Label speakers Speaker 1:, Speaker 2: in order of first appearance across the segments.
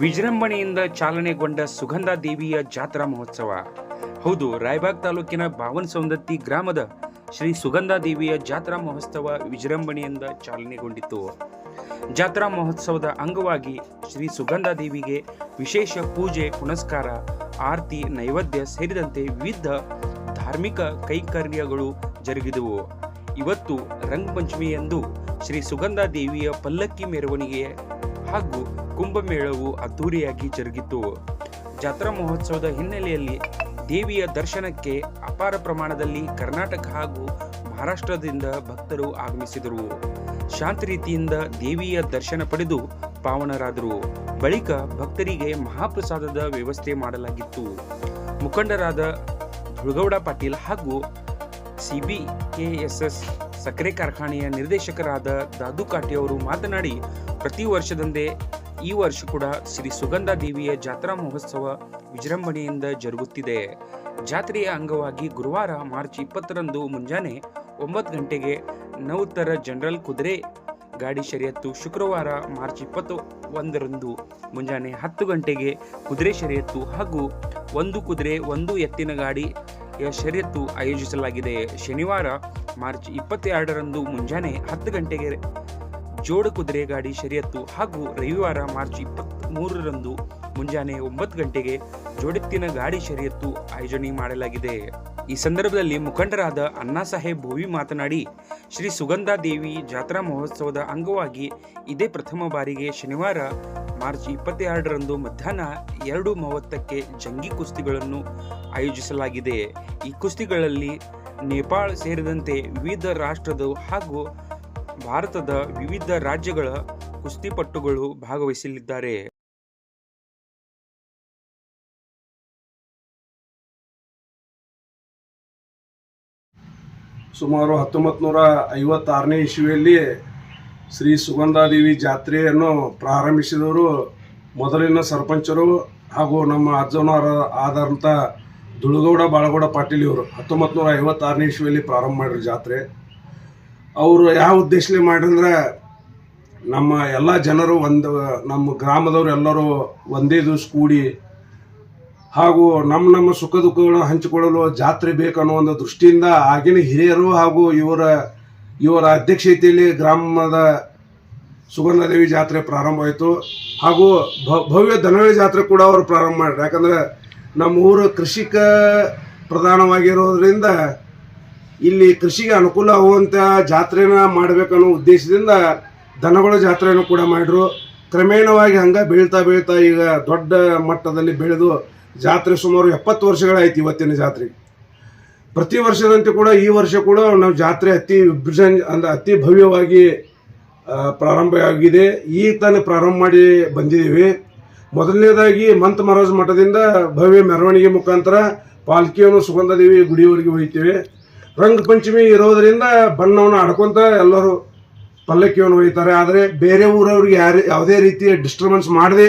Speaker 1: ವಿಜೃಂಭಣೆಯಿಂದ ಚಾಲನೆಗೊಂಡ ಸುಗಂಧ ದೇವಿಯ ಜಾತ್ರಾ ಮಹೋತ್ಸವ. ಹೌದು, ರಾಯಬಾಗ್ ತಾಲೂಕಿನ ಬಾವನ್ ಸೌಂದತ್ತಿ ಗ್ರಾಮದ ಶ್ರೀ ಸುಗಂಧ ದೇವಿಯ ಜಾತ್ರಾ ಮಹೋತ್ಸವ ವಿಜೃಂಭಣೆಯಿಂದ ಚಾಲನೆಗೊಂಡಿತು ಜಾತ್ರಾ ಮಹೋತ್ಸವದ ಅಂಗವಾಗಿ ಶ್ರೀ ಸುಗಂಧ ದೇವಿಗೆ ವಿಶೇಷ ಪೂಜೆ, ಪುನಸ್ಕಾರ, ಆರತಿ, ನೈವೇದ್ಯ ಸೇರಿದಂತೆ ವಿವಿಧ ಧಾರ್ಮಿಕ ಕೈಕರ್ಯಗಳು ಜರುಗಿದವು. ಇವತ್ತು ರಂಗಪಂಚಮಿಯಂದು ಶ್ರೀ ಸುಗಂಧ ದೇವಿಯ ಪಲ್ಲಕ್ಕಿ ಮೆರವಣಿಗೆ ಹಾಗೂ ಕುಂಭಮೇಳವು ಅದ್ದೂರಿಯಾಗಿ ಜರುಗಿತು. ಜಾತ್ರಾ ಮಹೋತ್ಸವದ ಹಿನ್ನೆಲೆಯಲ್ಲಿ ದೇವಿಯ ದರ್ಶನಕ್ಕೆ ಅಪಾರ ಪ್ರಮಾಣದಲ್ಲಿ ಕರ್ನಾಟಕ ಹಾಗೂ ಮಹಾರಾಷ್ಟ್ರದಿಂದ ಭಕ್ತರು ಆಗಮಿಸಿದರು. ಶಾಂತ ರೀತಿಯಿಂದ ದೇವಿಯ ದರ್ಶನ ಪಡೆದು ಪಾವನರಾದರು. ಬಳಿಕ ಭಕ್ತರಿಗೆ ಮಹಾಪ್ರಸಾದದ ವ್ಯವಸ್ಥೆ ಮಾಡಲಾಗಿತ್ತು. ಮುಖಂಡರಾದ ದುರ್ಗೌಡ ಪಾಟೀಲ್ ಹಾಗೂ ಸಿಬಿಕೆಎಸ್ಎಸ್ ಸಕ್ಕರೆ ಕಾರ್ಖಾನೆಯ ನಿರ್ದೇಶಕರಾದ ದಾದು ಕಾಟಿ ಅವರು ಮಾತನಾಡಿ, ಪ್ರತಿ ವರ್ಷದಂತೆ ಈ ವರ್ಷ ಕೂಡ ಶ್ರೀ ಸುಗಂಧ ದೇವಿಯ ಜಾತ್ರಾ ಮಹೋತ್ಸವ ವಿಜೃಂಭಣೆಯಿಂದ ಜರುಗುತ್ತಿದೆ. ಜಾತ್ರೆಯ ಅಂಗವಾಗಿ ಗುರುವಾರ ಮಾರ್ಚ್ ಇಪ್ಪತ್ತರಂದು ಮುಂಜಾನೆ ಒಂಬತ್ತು ಗಂಟೆಗೆ ನೌತರ ಜನರಲ್ ಕುದುರೆ ಗಾಡಿ ಶರಿಯತ್ತು ಶುಕ್ರವಾರ ಮಾರ್ಚ್ ಇಪ್ಪತ್ತು ಒಂದರಂದು ಮುಂಜಾನೆ ಹತ್ತು ಗಂಟೆಗೆ ಕುದುರೆ ಶರಿಯತ್ತು ಹಾಗೂ ಒಂದು ಕುದುರೆ, ಒಂದು ಎತ್ತಿನ ಗಾಡಿಯ ಶರಿಯತ್ತು ಆಯೋಜಿಸಲಾಗಿದೆ. ಶನಿವಾರ ಮಾರ್ಚ್ ಇಪ್ಪತ್ತೆರಡರಂದು ಮುಂಜಾನೆ ಹತ್ತು ಗಂಟೆಗೆ ಜೋಡ ಕುದುರೆ ಗಾಡಿ ಶರಿಯತ್ತು ಹಾಗೂ ರವಿವಾರ ಮಾರ್ಚ್ ಇಪ್ಪತ್ತ್ ಮೂರರಂದು ಮುಂಜಾನೆ ಒಂಬತ್ತು ಗಂಟೆಗೆ ಜೋಡೆತ್ತಿನ ಗಾಡಿ ಶರಿಯತ್ತು ಆಯೋಜನೆ ಮಾಡಲಾಗಿದೆ. ಈ ಸಂದರ್ಭದಲ್ಲಿ ಮುಖಂಡರಾದ ಅಣ್ಣಾ ಸಾಹೇಬ್ ಭೋವಿ ಮಾತನಾಡಿ, ಶ್ರೀ ಸುಗಂಧಾ ದೇವಿ ಜಾತ್ರಾ ಮಹೋತ್ಸವದ ಅಂಗವಾಗಿ ಇದೇ ಪ್ರಥಮ ಬಾರಿಗೆ ಶನಿವಾರ ಮಾರ್ಚ್ ಇಪ್ಪತ್ತೆರಡರಂದು ಮಧ್ಯಾಹ್ನ ಎರಡು ಮೂವತ್ತಕ್ಕೆ ಜಂಗಿ ಕುಸ್ತಿಗಳನ್ನು ಆಯೋಜಿಸಲಾಗಿದೆ. ಈ ಕುಸ್ತಿಗಳಲ್ಲಿ ನೇಪಾಳ ಸೇರಿದಂತೆ ವಿವಿಧ ರಾಷ್ಟ್ರದ ಹಾಗೂ ಭಾರತದ ವಿವಿಧ ರಾಜ್ಯಗಳ ಕುಸ್ತಿಪಟ್ಟುಗಳು ಭಾಗವಹಿಸಲಿದ್ದಾರೆ.
Speaker 2: ಸುಮಾರು ಹತ್ತೊಂಬತ್ತು ನೂರ ಐವತ್ತಾರನೇ ಇಸ್ವಿಯಲ್ಲಿ ಶ್ರೀ ಸುಗಂಧಾದೇವಿ ಜಾತ್ರೆಯನ್ನು ಪ್ರಾರಂಭಿಸಿದವರು ಮೊದಲಿನ ಸರ್ಪಂಚರು ಹಾಗೂ ನಮ್ಮ ಅಜ್ಜನವರ ಆದಂಥ ದುಳುಗೌಡ ಬಾಳಗೌಡ ಪಾಟೀಲ್ ಇವರು ಹತ್ತೊಂಬತ್ತು ನೂರ ಐವತ್ತಾರನೇ ಇಸ್ವಿಯಲ್ಲಿ ಪ್ರಾರಂಭ ಮಾಡಿದ್ರು ಜಾತ್ರೆ. ಅವರು ಯಾವ ಉದ್ದೇಶಲಿ ಮಾಡ್ರಂದ್ರೆ ನಮ್ಮ ಎಲ್ಲ ಜನರು ಒಂದು, ನಮ್ಮ ಗ್ರಾಮದವರು ಎಲ್ಲರೂ ಒಂದೇ ದಿವಸ ಕೂಡಿ ಹಾಗೂ ನಮ್ಮ ನಮ್ಮ ಸುಖ ದುಃಖಗಳನ್ನು ಹಂಚಿಕೊಳ್ಳಲು ಜಾತ್ರೆ ಬೇಕನ್ನೋ ಒಂದು ದೃಷ್ಟಿಯಿಂದ ಆಗಿನ ಹಿರಿಯರು ಹಾಗೂ ಇವರ ಇವರ ಅಧ್ಯಕ್ಷತೆಯಲ್ಲಿ ಗ್ರಾಮದ ಸುಗಂಧದೇವಿ ಜಾತ್ರೆ ಪ್ರಾರಂಭವಾಯಿತು ಹಾಗೂ ಭವ್ಯ ಧನವೇ ಜಾತ್ರೆ ಕೂಡ ಅವರು ಪ್ರಾರಂಭ ಮಾಡಿದ್ರು. ಯಾಕಂದ್ರೆ ನಮ್ಮ ಊರು ಕೃಷಿಕ ಪ್ರಧಾನವಾಗಿರೋದ್ರಿಂದ ಇಲ್ಲಿ ಕೃಷಿಗೆ ಅನುಕೂಲ ಆಗುವಂಥ ಜಾತ್ರೆನ ಮಾಡಬೇಕನ್ನೋ ಉದ್ದೇಶದಿಂದ ದನಗಳ ಜಾತ್ರೆಯನ್ನು ಕೂಡ ಮಾಡಿದ್ರು. ಕ್ರಮೇಣವಾಗಿ ಹಂಗೆ ಬೀಳ್ತಾ ಬೀಳ್ತಾ ಈಗ ದೊಡ್ಡ ಮಟ್ಟದಲ್ಲಿ ಬೆಳೆದು ಜಾತ್ರೆ ಸುಮಾರು ಎಪ್ಪತ್ತು ವರ್ಷಗಳಾಯ್ತು ಇವತ್ತಿನ ಜಾತ್ರೆ ಪ್ರತಿ ವರ್ಷದಂತೆ ಕೂಡ ಈ ವರ್ಷ ಕೂಡ ನಾವು ಜಾತ್ರೆ ಅತಿ ವಿಭಜನ್ ಅಂದರೆ ಅತಿ ಭವ್ಯವಾಗಿ ಪ್ರಾರಂಭವಾಗಿದೆ ಈಗ ತಾನೇ ಪ್ರಾರಂಭ ಮಾಡಿ ಬಂದಿದ್ದೀವಿ. ಮೊದಲನೇದಾಗಿ ಮಂತ್ ಮಹಾರಾಜ್ ಮಠದಿಂದ ಭವ್ಯ ಮೆರವಣಿಗೆ ಮುಖಾಂತರ ಪಾಲ್ಕಿಯನ್ನು ಸುಗಂಧದೇವಿ ಗುಡಿಯವರೆಗೆ ಒಯ್ತೀವಿ ರಂಗಪಂಚಮಿ ಇರೋದರಿಂದ ಬಣ್ಣವನ್ನು ಆಡ್ಕೊತ ಎಲ್ಲರೂ ಪಲ್ಲಕ್ಕಿಯನ್ನು ಒಯ್ತಾರೆ ಆದರೆ ಬೇರೆ ಊರವ್ರಿಗೆ ಯಾರು ಯಾವುದೇ ರೀತಿಯ ಡಿಸ್ಟರ್ಬೆನ್ಸ್ ಮಾಡದೆ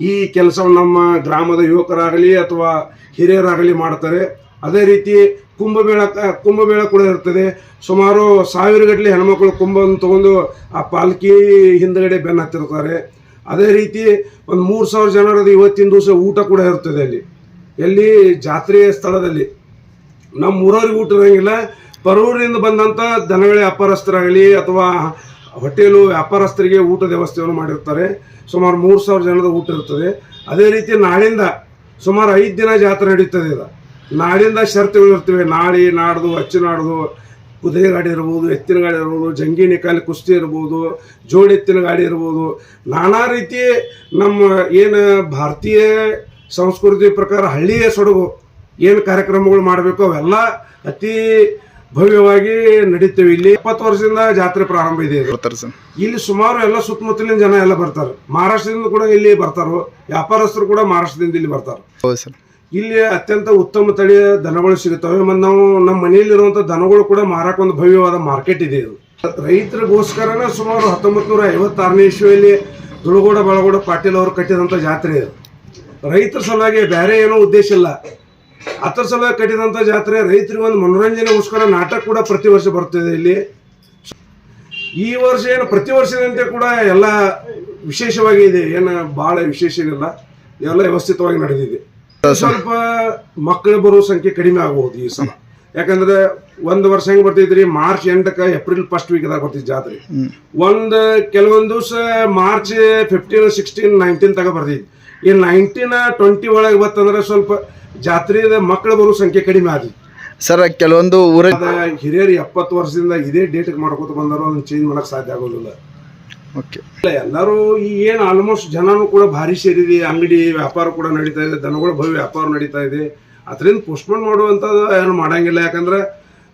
Speaker 2: ಈ ಕೆಲಸವನ್ನು ನಮ್ಮ ಗ್ರಾಮದ ಯುವಕರಾಗಲಿ ಅಥವಾ ಹಿರಿಯರಾಗಲಿ ಮಾಡ್ತಾರೆ. ಅದೇ ರೀತಿ ಕುಂಭಮೇಳ ಕುಂಭಮೇಳ ಕೂಡ ಇರ್ತದೆ. ಸುಮಾರು ಸಾವಿರ ಗಟ್ಟಲೆ ಹೆಣ್ಮಕ್ಳು ಕುಂಭವನ್ನು ತಗೊಂಡು ಆ ಪಾಲ್ಕಿ ಹಿಂದ್ಗಡೆ ಬೆನ್ನ ಹತ್ತಿರ್ತಾರೆ. ಅದೇ ರೀತಿ ಒಂದು ಮೂರು ಸಾವಿರ ಜನರದ್ದು ಇವತ್ತಿನ ದಿವಸ ಊಟ ಕೂಡ ಇರ್ತದೆ ಅಲ್ಲಿ. ಎಲ್ಲಿ? ಜಾತ್ರೆಯ ಸ್ಥಳದಲ್ಲಿ. ನಮ್ಮ ಊರವ್ರಿಗೆ ಊಟ ಇರೋಂಗಿಲ್ಲ. ಪರೂರಿನಿಂದ ಬಂದಂಥ ದನಗಳೇ ವ್ಯಾಪಾರಸ್ಥರಾಗಲಿ ಅಥವಾ ಹೋಟೆಲು ವ್ಯಾಪಾರಸ್ಥರಿಗೆ ಊಟದ ವ್ಯವಸ್ಥೆಯನ್ನು ಮಾಡಿರ್ತಾರೆ. ಸುಮಾರು ಮೂರು ಸಾವಿರ ಜನದ ಊಟ ಇರ್ತದೆ. ಅದೇ ರೀತಿ ನಾಳಿಂದ ಸುಮಾರು ಐದು ದಿನ ಜಾತ್ರೆ ನಡೀತದೆ ಇದು. ನಾಳಿಂದ ಷರತ್ತುಗಳು ಇರ್ತವೆ ನಾಡಿ, ನಾಡ್ದು, ಅಚ್ಚು ನಾಡ್ದು ಕುದುರೆ ಗಾಡಿ ಇರ್ಬೋದು ಎತ್ತಿನ ಗಾಡಿ ಇರ್ಬೋದು ಜಂಗಿ ಕಾಲಿ ಕುಸ್ತಿ ಇರ್ಬೋದು ಜೋಡಿ ಎತ್ತಿನ ಗಾಡಿ ಇರ್ಬೋದು ನಾನಾ ರೀತಿ ನಮ್ಮ ಏನು ಭಾರತೀಯ ಸಂಸ್ಕೃತಿ ಪ್ರಕಾರ ಹಳ್ಳಿಯ ಸೊಡಗು. ಏನು ಕಾರ್ಯಕ್ರಮಗಳು ಮಾಡಬೇಕು ಅವೆಲ್ಲ ಅತಿ ಭವ್ಯವಾಗಿ ನಡೀತೇವೆ. ಇಲ್ಲಿ ಇಪ್ಪತ್ತು ವರ್ಷದಿಂದ ಜಾತ್ರೆ ಪ್ರಾರಂಭ ಇದೆ ಇಲ್ಲಿ ಸುಮಾರು ಎಲ್ಲ ಸುತ್ತಮುತ್ತಲಿನ ಜನ ಎಲ್ಲ ಬರ್ತಾರೆ. ಮಹಾರಾಷ್ಟ್ರದಿಂದ ಕೂಡ ಇಲ್ಲಿ ಬರ್ತಾರೋ. ವ್ಯಾಪಾರಸ್ಥರು ಕೂಡ ಮಹಾರಾಷ್ಟ್ರದಿಂದ ಇಲ್ಲಿ ಬರ್ತಾರೆ. ಇಲ್ಲಿ ಅತ್ಯಂತ ಉತ್ತಮ ತಳಿಯ ದನಗಳು ಸಿಗುತ್ತವೆ. ಮತ್ತು ನಾವು ನಮ್ಮ ಮನೆಯಲ್ಲಿರುವಂಥ ದನಗಳು ಕೂಡ ಮಾರಕ್ಕೆ ಒಂದು ಭವ್ಯವಾದ ಮಾರ್ಕೆಟ್ ಇದೆ ಇದು. ರೈತರಿಗೋಸ್ಕರನೇ ಸುಮಾರು ಹತ್ತೊಂಬತ್ತು ನೂರ ಐವತ್ತಾರನೇ ಇಸ್ವಿಯಲ್ಲಿ ದುಳುಗೋಡ ಬಳಗೋಡ, ಪಾಟೀಲ್ ಅವರು ಕಟ್ಟಿದಂಥ ಜಾತ್ರೆ ಇದು. ರೈತರ ಸಲುವಾಗಿ ಬೇರೆ ಏನೋ ಉದ್ದೇಶ ಇಲ್ಲ. ಹತ್ತರ ಸಲುವಾಗಿ ಕಟ್ಟಿದಂಥ ಜಾತ್ರೆ, ರೈತರಿಗೆ ಒಂದು ಮನೋರಂಜನೆಗೋಸ್ಕರ ನಾಟಕ ಕೂಡ ಪ್ರತಿ ವರ್ಷ ಬರ್ತಿದೆ ಇಲ್ಲಿ. ಈ ವರ್ಷ ಏನು, ಪ್ರತಿ ವರ್ಷದಂತೆ ಕೂಡ ಎಲ್ಲ ವಿಶೇಷವಾಗಿ ಇದೆ. ಏನು, ಭಾಳ ವಿಶೇಷ ಏನಿಲ್ಲ. ಎಲ್ಲ ವ್ಯವಸ್ಥಿತವಾಗಿ ನಡೆದಿದೆ. ಸ್ವಲ್ಪ ಮಕ್ಕಳು ಬರೋ ಸಂಖ್ಯೆ ಕಡಿಮೆ ಆಗಬಹುದು ಈ ಸಲ. ಯಾಕಂದ್ರೆ ಒಂದು ವರ್ಷ ಹೆಂಗ್ ಬರ್ತೈತ್ರಿ? ಮಾರ್ಚ್ ಎಂಟಕ್ಕ ಏಪ್ರಿಲ್ ಫಸ್ಟ್ ವೀಕ್ದಾಗ ಬರ್ತೈತಿ ಜಾತ್ರೆ. ಒಂದ್ ಕೆಲವೊಂದ್ ದಿವಸ ಮಾರ್ಚ್ ಫಿಫ್ಟೀನ್ ಸಿಕ್ಸ್ಟೀನ್ ನೈನ್ಟೀನ್ ತಗ ಬರ್ತೈತಿ ಈ ನೈನ್ಟೀನ್ ಟ್ವೆಂಟಿ ಒಳಗೆ ಬತ್ತಂದ್ರೆ ಸ್ವಲ್ಪ ಜಾತ್ರೆದ ಮಕ್ಕಳು ಬರೋ ಸಂಖ್ಯೆ ಕಡಿಮೆ ಆದೈತಿ
Speaker 3: ಸರ್ ಕೆಲವೊಂದು ಊರ
Speaker 2: ಹಿರಿಯರು ಎಪ್ಪತ್ತು ವರ್ಷದಿಂದ ಇದೇ ಡೇಟ್ಗೆ ಮಾಡ್ಕೋತ ಬಂದರು ಅದನ್ನ ಚೇಂಜ್ ಮಾಡಕ್ ಸಾಧ್ಯ ಆಗೋದಿಲ್ಲ.
Speaker 3: ಓಕೆ
Speaker 2: ಎಲ್ಲರೂ ಈ ಏನು ಆಲ್ಮೋಸ್ಟ್ ಜನನು ಕೂಡ ಭಾರಿ ಸೇರಿದೆ. ಅಂಗಡಿ ವ್ಯಾಪಾರ ಕೂಡ ನಡೀತಾ ಇದೆ. ದನಗಳ ಭವ್ಯ ವ್ಯಾಪಾರ ನಡೀತಾ ಇದೆ. ಅದರಿಂದ ಪೋಸ್ಟ್ಪೋನ್ ಮಾಡುವಂಥದ್ದು ಏನು ಮಾಡಂಗಿಲ್ಲ. ಯಾಕಂದ್ರೆ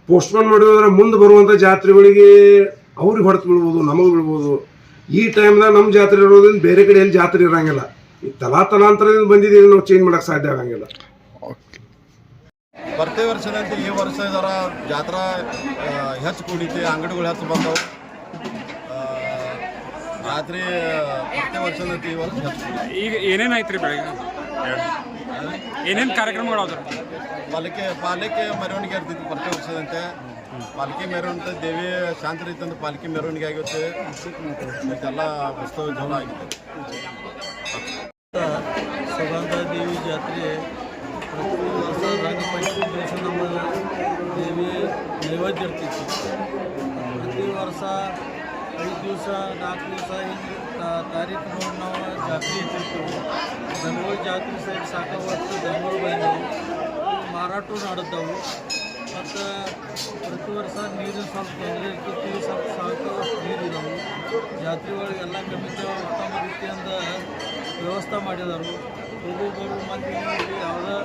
Speaker 2: ಪೋಸ್ಟ್ಪೋನ್ ಮಾಡಿದ್ರೆ ಮುಂದೆ ಬರುವಂಥ ಜಾತ್ರೆಗಳಿಗೆ ಅವ್ರಿಗೆ ಹೊಡೆತು ಬಿಡ್ಬೋದು ನಮಗೆ ಬಿಡ್ಬೋದು ಈ ಟೈಮ್ದಾಗ ನಮ್ಮ ಜಾತ್ರೆ ಇರೋದ್ರಿಂದ ಬೇರೆ ಕಡೆ ಎಲ್ಲಿ ಜಾತ್ರೆ ಇರಂಗಿಲ್ಲ. ಈ ತಲಾ ತಲಾಂತರದಿಂದ ಬಂದಿದ್ದೀವಿ ನಾವು ಚೇಂಜ್ ಮಾಡಕ್ ಸಾಧ್ಯ ಆಗಂಗಿಲ್ಲ.
Speaker 3: ಓಕೆ
Speaker 4: ಪ್ರತಿ ವರ್ಷದಂತೆ. ಈ ವರ್ಷ ಜರ ಜಾತ್ರಾ ಹೆಚ್ಚು ಕೂಡಿತಿ ಅಂಗಡಿಗಳು ಹೆಚ್ಚು ಬಂದವು. ಪ್ರತಿ ವರ್ಷದಂತೆ ಈ ವರ್ಷ
Speaker 1: ಈಗ ಏನೇನು ಐತ್ರಿ ಬೆಳಗ್ಗೆ? ಏನೇನು ಕಾರ್ಯಕ್ರಮಗಳು ಅದ್ರ
Speaker 4: ಪಾಲಿಕೆ ಪಾಲಿಕೆ ಮೆರವಣಿಗೆ ಇರ್ತಿತ್ತು ಪ್ರತಿ ವರ್ಷದಂತೆ. ಪಾಲಿಕೆ ಮೆರವಣಿಗೆ ದೇವಿ ಶಾಂತಿ ರೀತಿಯಿಂದ ಪಾಲಿಕೆ ಮೆರವಣಿಗೆ ಆಗುತ್ತೆ. ಇದೆಲ್ಲ ಉತ್ಸವ ಜೋಳ ಆಗಿದೆ.
Speaker 5: ಸುಗಂಧ ದೇವಿ ಜಾತ್ರೆ ಪ್ರತಿ ವರ್ಷ ರಂಗಪಂಚಮಿ ದಿವಸ ನಮ್ಮ ದೇವಿ ನೈವೇದ್ಯ ಇರ್ತಿತ್ತು. ಪ್ರತಿ ವರ್ಷ ಐದು ದಿವಸ, ನಾಲ್ಕು ದಿವಸ ಹಿಂಗೆ ತಾರೀಕು ನೋಡಿ ನಾವು ಜಾತ್ರೆ ಇಟ್ಟಿರ್ತೀವಿ. ದನಗಳ ಜಾತ್ರೆ ಸೈಡ್ ಸಾಕಾವಷ್ಟು ದನಗಳು ಬಂದವು ಮಾರಾಟ ನಡೆದವು ಮತ್ತು ಪ್ರತಿ ವರ್ಷ ನೀರಿನ ಸ್ವಲ್ಪ ತೊಂದರೆ ಇರ್ತೈತಿ, ಸ್ವಲ್ಪ ಸಾಕಾವಷ್ಟು ನೀರು ಇದಾವೆ. ಜಾತ್ರೆ ಒಳಗೆ ಎಲ್ಲ ಕಮಿಟಿ ಉತ್ತಮ ರೀತಿಯಿಂದ ವ್ಯವಸ್ಥೆ ಮಾಡಿದರು. ಹೋಗೋ ಬರೋ ಮಂದಿ ಯಾವುದೇ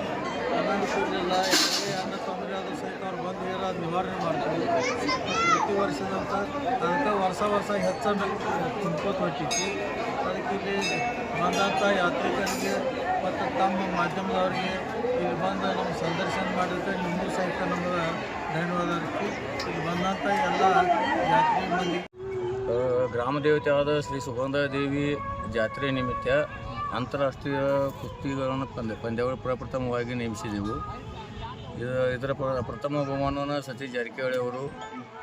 Speaker 5: ಅನಾನುಕೂಲಿಲ್ಲ ಯಾವುದೇ ಅನ್ನ ತೊಂದರೆ ಆದರೂ ಸಹಿತ ಅವ್ರು ಬಂದು ಹೇಳಿ ಅದು ನಿವಾರಣೆ ಮಾಡ್ತೀವಿ ಪ್ರತಿ ವರ್ಷದಂತ ಅದಕ್ಕೆ ವರ್ಷ ವರ್ಷ ಹೆಚ್ಚಬೇಕು ತುಂಬ್ಕೋತ ಹೊಟ್ಟಿತ್ತು ಅದಕ್ಕೆ ಇಲ್ಲಿ ಬಂದಂಥ ಯಾತ್ರಿಕರಿಗೆ ಮತ್ತು ತಮ್ಮ ಮಾಧ್ಯಮದವ್ರಿಗೆ ಇಲ್ಲಿ ಬಂದು ನಮ್ಮ ಸಂದರ್ಶನ ಮಾಡಿದ್ರೆ ನಿಮಗೂ ಸಹಿತ ನಮ್ಗೆ ಧನ್ಯವಾದ ಇಲ್ಲಿ ಬಂದಂಥ ಎಲ್ಲ ಯಾತ್ರಿ ಮಂದಿ
Speaker 6: ಗ್ರಾಮ ದೇವತೆ ಆದ ಶ್ರೀ ಸುಗಂಧ ದೇವಿ ಜಾತ್ರೆ ನಿಮಿತ್ತ ಅಂತಾರಾಷ್ಟ್ರೀಯ ಕುಸ್ತಿಗಳನ್ನು ಪಂದ್ಯ. ಪಂದ್ಯಗಳು ಪ್ರಪ್ರಥಮವಾಗಿ ನೇಮಿಸಿದೆವು. ಇದು, ಇದರ ಪ್ರ, ಪ್ರಥಮ ಬಹುಮಾನವನ್ನು ಸತೀಶ್ ಜಾರಕಿಹೊಳಿ ಅವರು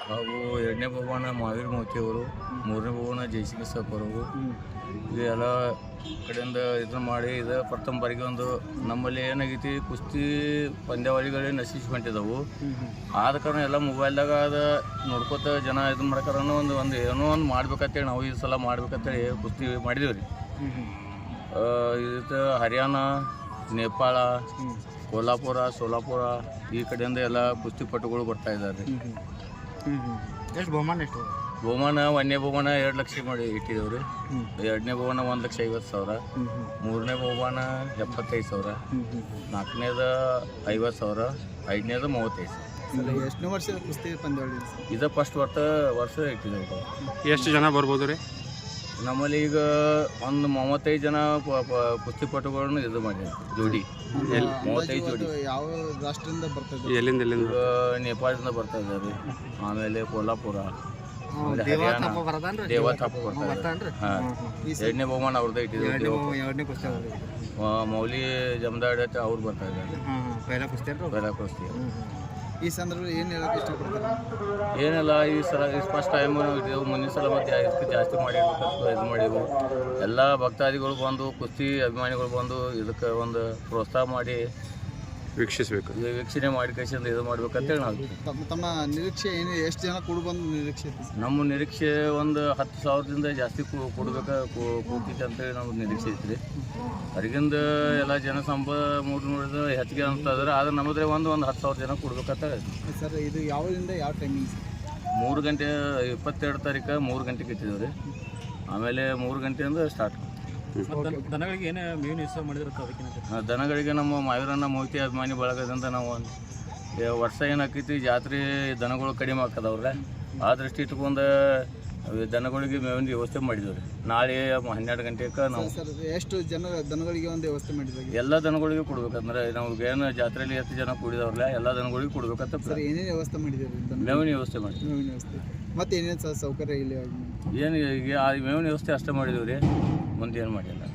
Speaker 6: ಹಾಗೂ ಎರಡನೇ ಬಹುಮಾನ ಮಹಾವೀರ್ ಅವರು, ಮೂರನೇ ಬಹುಮಾನ ಜಯಸಿಂಗ್ ಸಪ್ ಅವರು. ಇದು ಎಲ್ಲ ಕಡೆಯಿಂದ ಇದನ್ನ ಮಾಡಿ ಇದು ಪ್ರಥಮ ಬಾರಿಗೆ ಒಂದು ನಮ್ಮಲ್ಲಿ ಏನಾಗೈತಿ, ಕುಸ್ತಿ ಪಂದ್ಯಾವಳಿಗಳೇ ನಶಿಸ್ಕೊಂಡಿದ್ದವು ಆದ ಕಾರಣ ಎಲ್ಲ ಮೊಬೈಲ್ದಾಗ ಅದ ನೋಡ್ಕೋತ ಜನ ಇದು ಮಾಡ್ಕಾರ ಒಂದು ಒಂದು ಏನೋ ಒಂದು ಮಾಡ್ಬೇಕಂತೇಳಿ ನಾವು ಈ ಸಲ ಮಾಡ್ಬೇಕಂತೇಳಿ ಕುಸ್ತಿ ಮಾಡಿದೀವಿ ರೀ ಇದು ಹರಿಯಾಣ ನೇಪಾಳ ಕೋಲ್ಹಾಪುರ ಸೋಲಾಪುರ ಈ ಕಡೆಯಿಂದ ಎಲ್ಲ ಕುಸ್ತಿಪಟುಗಳು ಬರ್ತಾ ಇದ್ದಾರೆ. ರೀ
Speaker 5: ಎಷ್ಟು ಬಹುಮಾನ ಎಷ್ಟು
Speaker 6: ಬಹುಮಾನ ಒಂದನೇ ಬಹುಮಾನ ಎರಡು ಲಕ್ಷ ಮಾಡಿ ಇಟ್ಟಿದ್ದೇವೆ ರೀ ಎರಡನೇ ಬಹುಮಾನ ಒಂದು ಲಕ್ಷ ಐವತ್ತು ಸಾವಿರ. ಮೂರನೇ ಬಹುಮಾನ ಎಪ್ಪತ್ತೈದು ಸಾವಿರ. ನಾಲ್ಕನೇದ ಐವತ್ತು ಸಾವಿರ. ಐದನೇದು ಮೂವತ್ತೈದು ಸಾವಿರ.
Speaker 5: ಎಷ್ಟನೇ ವರ್ಷದ ಕುಸ್ತಿ ಪಂದ್ಯಾವಳಿ
Speaker 6: ಇದು? ಫಸ್ಟ್ ವರ್ಷ ವರ್ಷ ಇಟ್ಟಿದ್ದೇವೆ
Speaker 1: ಎಷ್ಟು ಜನ ಬರ್ಬೋದು ರೀ?
Speaker 6: ನಮ್ಮಲ್ಲಿ ಈಗ ಒಂದು ಮೂವತ್ತೈದು ಜನ ಪ- ಪ- ಕುಸ್ತಿಪಟುಗಳನ್ನು ಇದು ಮಾಡಿ ಜೋಡಿ. ಮೂವತ್ತೈದು ಜೋಡಿ.
Speaker 5: ಯಾವ ರಾಷ್ಟ್ರದಿಂದ ಬರ್ತದೆ
Speaker 1: ಎಲ್ಲಿಂದ ಎಲ್ಲಿಂದ?
Speaker 6: ಈಗ ನೇಪಾಳದಿಂದ ಬರ್ತಾ ಇದ್ದಾರೆ. ಆಮೇಲೆ ಕೋಲ್ಹಾಪುರ. ಆಮೇಲೆ ಹರಿಯಾಣ. ದೇವಥಾಪ ಬರ್ತಾ ಇದ್ದಾರೆ. ಹಾಂ. ಎರಡನೇ ಬಹುಮಾನ ಅವ್ರದ್ದು ಇಟ್ಟಿದ್ದಾರೆ
Speaker 5: ಎರಡನೇ ಕುಸ್ತಿ
Speaker 6: ಮೌಲಿ ಜಮದಾಡ್ ಅಂತ ಅವ್ರು ಬರ್ತಾ ಇದ್ದಾರೆ.
Speaker 5: ಪೈಲ ಕುಸ್ತಿ
Speaker 6: ಬೇರೆ ಕುಸ್ತಿ.
Speaker 5: ಈ ಸಂದರ್ಭದಲ್ಲಿ ಏನು ಹೇಳಕ್ಕೆ ಇಷ್ಟಪಡ್ತಾರೆ?
Speaker 6: ಏನಿಲ್ಲ ಈ ಸಲ ಫಸ್ಟ್ ಟೈಮ್ ಇದ್ದೇವೆ ಮುಂದಿನ ಸಲ ಮತ್ತೆ ಎಷ್ಟು ಜಾಸ್ತಿ ಮಾಡಿ ಇದು ಮಾಡಿದ್ವು ಎಲ್ಲ ಭಕ್ತಾದಿಗಳು ಬಂದು, ಕುಸ್ತಿ ಅಭಿಮಾನಿಗಳು ಬಂದು ಇದಕ್ಕೆ ಒಂದು ಪ್ರೋತ್ಸಾಹ ಮಾಡಿ
Speaker 1: ವೀಕ್ಷಿಸಬೇಕು.
Speaker 6: ಇದು ವೀಕ್ಷಣೆ ಮಾಡಿ ಕಳಿಸಿಂದ ಇದು ಮಾಡ್ಬೇಕಂತೇಳಿ ನಾವು
Speaker 5: ತಮ್ಮ ತಮ್ಮ ನಿರೀಕ್ಷೆ ಏನು ಎಷ್ಟು ಜನ ಕೂಡಿ ಬಂದು ನಿರೀಕ್ಷೆ ಐತಿ ಸರ್?
Speaker 6: ನಮ್ಮ ನಿರೀಕ್ಷೆ ಒಂದು ಹತ್ತು ಸಾವಿರದಿಂದ ಜಾಸ್ತಿ ಕೂ- ಕೊಡ್ಬೇಕ ಅಂತ ಹೇಳಿ ಅಂತೇಳಿ ನಮ್ಗೆ ನಿರೀಕ್ಷೆ ಐತ್ರಿ. ಹೊರಗಿಂದ ಎಲ್ಲ ಜನಸಂಪ ಮೂರು ನೋಡಿದ್ರೆ ಹೆಚ್ಚಿಗೆ ಅಂತಂದ್ರೆ ಆದ್ರೆ ನಮ್ಮದ್ರೆ ಒಂದು ಒಂದು ಹತ್ತು ಸಾವಿರ ಜನ ಕೊಡ್ಬೇಕಂತ
Speaker 5: ಸರ್ ಇದು ಯಾವಾಗಿಂದ ಯಾವ ಟೈಮಿಂಗ್
Speaker 6: ಮೂರು ಗಂಟೆ ಇಪ್ಪತ್ತೆರಡು ತಾರೀಕು ಮೂರು ಗಂಟೆಗೆ ಇಟ್ಟಿದ್ದೇವೆ ರೀ ಆಮೇಲೆ ಮೂರು ಗಂಟೆಯಿಂದ ಸ್ಟಾರ್ಟ್
Speaker 5: ದನಗಳಿಗೆ ಏನು ಮೇವಿನ ನಿಶ್ಚಯ ಮಾಡಿದ್ರೆ ಅದಕ್ಕೆ
Speaker 6: ದನಗಳಿಗೆ ನಮ್ಮ ಮಾಯೂರನ್ನ ಮೋಹಿತಿ ಅಭಿಮಾನಿ ಬಳಗದಿಂದ ನಾವು ವರ್ಷ ಏನಾಕೈತಿ ಜಾತ್ರೆ ದನಗಳು ಕಡಿಮೆ ಆಗ್ತದವ್ರೆ ಆ ದೃಷ್ಟಿ ಇಟ್ಕೊಂಡು ದನಗಳಿಗೆ ಮೇವಿನ ವ್ಯವಸ್ಥೆ ಮಾಡಿದ್ವಿ ನಾಳೆ ಹನ್ನೆರಡು ಗಂಟೆಗೆ ನಾವು
Speaker 5: ಎಷ್ಟು ಜನ ದನಗಳಿಗೆ ಒಂದು ವ್ಯವಸ್ಥೆ ಮಾಡಿದ್ವಿ
Speaker 6: ಎಲ್ಲ ದನಗಳಿಗೆ ಕೊಡ್ಬೇಕಂದ್ರೆ ನಾವು ಏನು ಜಾತ್ರೆಯಲ್ಲಿ ಎಷ್ಟು ಜನ ಕೂಡಿದವ್ರಲ್ಲ ಎಲ್ಲ ದನಗಳಿಗೆ ಕೊಡ್ಬೇಕಂತ
Speaker 5: ಸರ್ ಏನೇನು ವ್ಯವಸ್ಥೆ ಮಾಡಿದ್ರಿ ದನ
Speaker 6: ಮೇವಿನ ವ್ಯವಸ್ಥೆ ಮಾಡಿ
Speaker 5: ಮೇವಿನ ವ್ಯವಸ್ಥೆ. ಮತ್ತೆ ಏನೇನು ಸೌಕರ್ಯ ಇಲ್ಲಿ?
Speaker 6: ಏನು ಈಗ ಆ ಮೇವಿನ ವ್ಯವಸ್ಥೆ ಅಷ್ಟೇ ಮಾಡಿದ್ದೀವಿ ರೀ. ಮುಂದೆ ಏನು ಮಾಡಿಲ್ಲ.